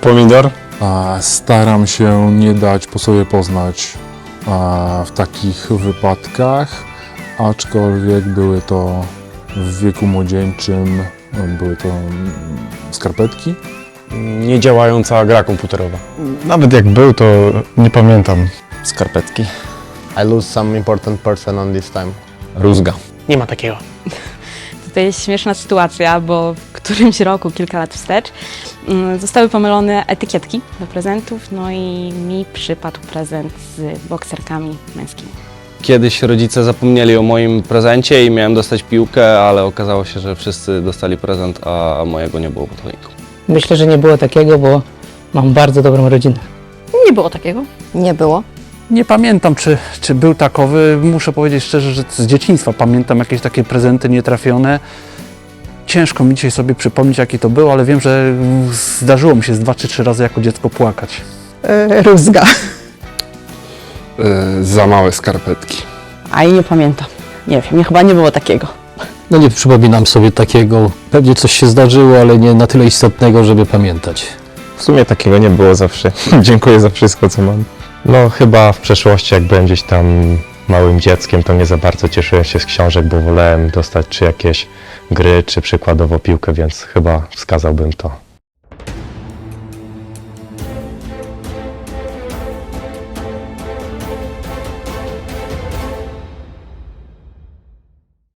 Pomidor? A staram się nie dać po sobie poznać a, w takich wypadkach, aczkolwiek były to w wieku młodzieńczym, były to mm, skarpetki. Niedziałająca gra komputerowa. Nawet jak był, to nie pamiętam. Skarpetki. I lose some important person on this time. Rózga. Nie ma takiego. To jest śmieszna sytuacja, bo w którymś roku, kilka lat wstecz, mm, zostały pomylone etykietki do prezentów, no i mi przypadł prezent z bokserkami męskimi. Kiedyś rodzice zapomnieli o moim prezencie i miałem dostać piłkę, ale okazało się, że wszyscy dostali prezent, a mojego nie było pod choinką. Myślę, że nie było takiego, bo mam bardzo dobrą rodzinę. Nie było takiego. Nie było. Nie pamiętam, czy, czy był takowy. Muszę powiedzieć szczerze, że z dzieciństwa pamiętam jakieś takie prezenty nietrafione. Ciężko mi dzisiaj sobie przypomnieć, jaki to był, ale wiem, że zdarzyło mi się z dwa czy trzy razy jako dziecko płakać. E, rózga. Y, za małe skarpetki. A i nie pamiętam. Nie wiem, nie, chyba nie było takiego. No nie przypominam sobie takiego. Pewnie coś się zdarzyło, ale nie na tyle istotnego, żeby pamiętać. W sumie takiego nie było zawsze. Dziękuję za wszystko, co mam. No chyba w przeszłości, jak byłem gdzieś tam małym dzieckiem, to nie za bardzo cieszyłem się z książek, bo wolałem dostać czy jakieś gry, czy przykładowo piłkę, więc chyba wskazałbym to.